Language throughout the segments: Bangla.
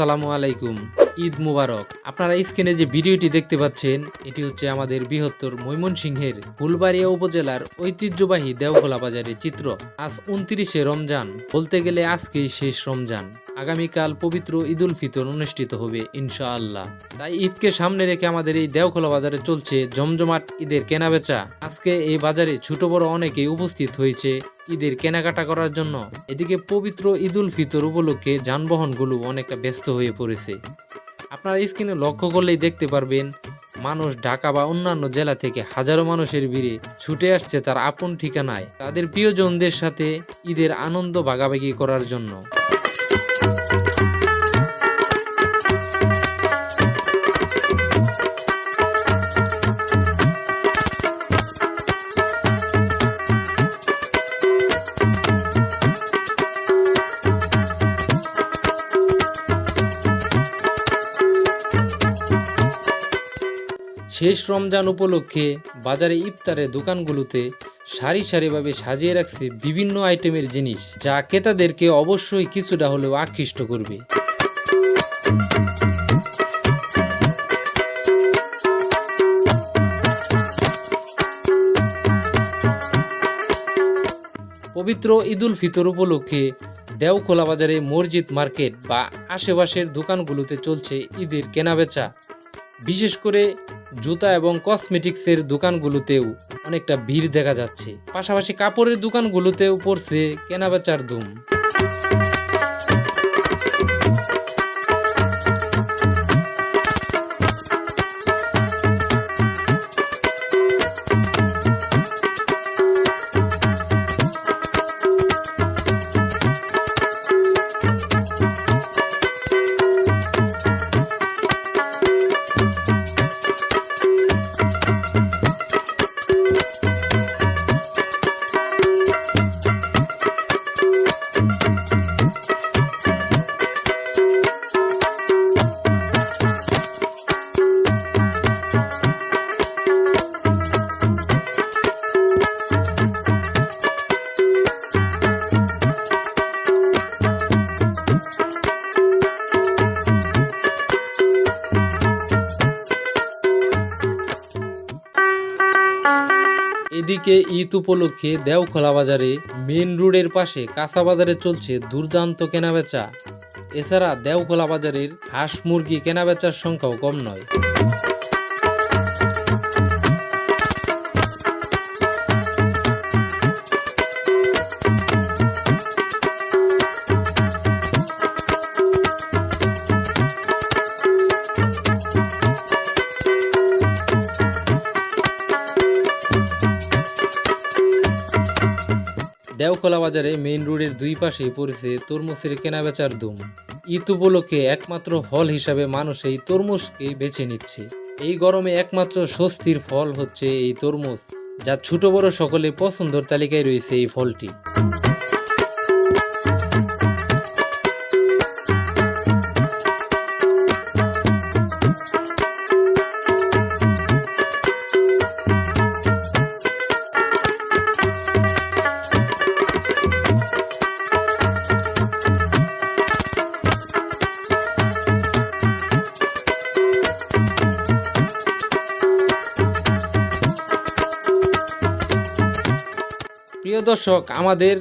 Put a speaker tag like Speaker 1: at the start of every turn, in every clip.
Speaker 1: আসসালামু আলাইকুম। ঈদ মুবারক। আপনারা স্ক্রিনে যে ভিডিওটি দেখতে পাচ্ছেন, এটি হচ্ছে আমাদের বৃহত্তর ময়মনসিংহের ফুলবাড়িয়া উপজেলার ঐতিহ্যবাহী দেওখোলা বাজারের চিত্র। আজ উনত্রিশে রমজান। বলতে গেলে আজকেই শেষ রমজান। আগামীকাল পবিত্র ঈদুল ফিতর অনুষ্ঠিত হবে, ইনশাআল্লাহ। তাই ঈদকে সামনে রেখে আমাদের এই দেওখোলা বাজারে চলছে জমজমাট ঈদের কেনাবেচা। আজকে এই বাজারে ছোট বড় অনেকেই উপস্থিত হয়েছে। ঈদের কেনাকাটা করার জন্য। এদিকে পবিত্র ঈদুল ফিতর উপলক্ষে যানবাহনগুলো অনেকটা ব্যস্ত হয়ে পড়েছে। আপনারা স্ক্রিনে লক্ষ্য করলেই দেখতে পারবেন, মানুষ ঢাকা বা অন্যান্য জেলা থেকে হাজারো মানুষের ভিড়ে ছুটে আসছে তার আপন ঠিকানায়। তাদের প্রিয়জনদের সাথে ঈদের আনন্দ ভাগাভাগি করার জন্য। শেষ রমজান উপলক্ষে বাজারে ইফতারের দোকানগুলোতে সারি সারিভাবে সাজিয়ে রাখছে বিভিন্ন আইটেমের জিনিস, যা ক্রেতাদেরকে অবশ্যই কিছুটা হলেও আকৃষ্ট করবে। পবিত্র ঈদুল ফিতর উপলক্ষে দেওখোলা বাজারে মসজিদ মার্কেট বা আশেপাশের দোকানগুলোতে চলছে ঈদের কেনাবেচা। বিশেষ করে জুতা এবং কসমেটিক্সের দোকানগুলোতেও অনেকটা ভিড় দেখা যাচ্ছে। পাশাপাশি কাপড়ের দোকানগুলোতেও পড়ছে কেনাবেচার ধুম। এদিকে ঈদ উপলক্ষে দেওখোলা বাজারে মেন রোডের পাশে কাঁচা বাজারে চলছে দুর্দান্ত কেনাবেচা। এছাড়া দেওখোলা বাজারের হাঁস মুরগি কেনাবেচার সংখ্যাও কম নয়। দেওখোলা বাজারে মেইন রোডের দুই পাশে পড়েছে তরমুজের কেনাবেচার দুম। ঈদ উপলক্ষে একমাত্র ফল হিসাবে মানুষ এই তরমুজকে বেছে নিচ্ছে। এই গরমে একমাত্র স্বস্তির ফল হচ্ছে এই তরমুজ, যা ছোট বড় সকলে পছন্দর তালিকায় রয়েছে এই ফলটি। প্রিয় দর্শক, আমাদের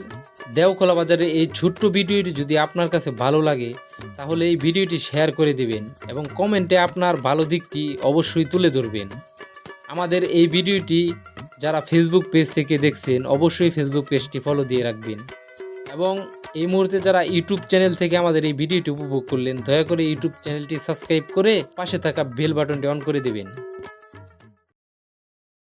Speaker 1: দেওখোলা বাজারে এই ছোট্ট ভিডিওটি যদি আপনার কাছে ভালো লাগে, তাহলে এই ভিডিওটি শেয়ার করে দিবেন এবং কমেন্টে আপনার ভালো দিকটি অবশ্যই তুলে ধরবেন। আমাদের এই ভিডিওটি যারা ফেসবুক পেজ থেকে দেখছেন, অবশ্যই ফেসবুক পেজটি ফলো দিয়ে রাখবেন। এবং এই মুহূর্তে যারা ইউটিউব চ্যানেল থেকে আমাদের এই ভিডিওটি উপভোগ করলেন, দয়া করে ইউটিউব চ্যানেলটি সাবস্ক্রাইব করে পাশে থাকা বেল বাটনটি অন করে দেবেন।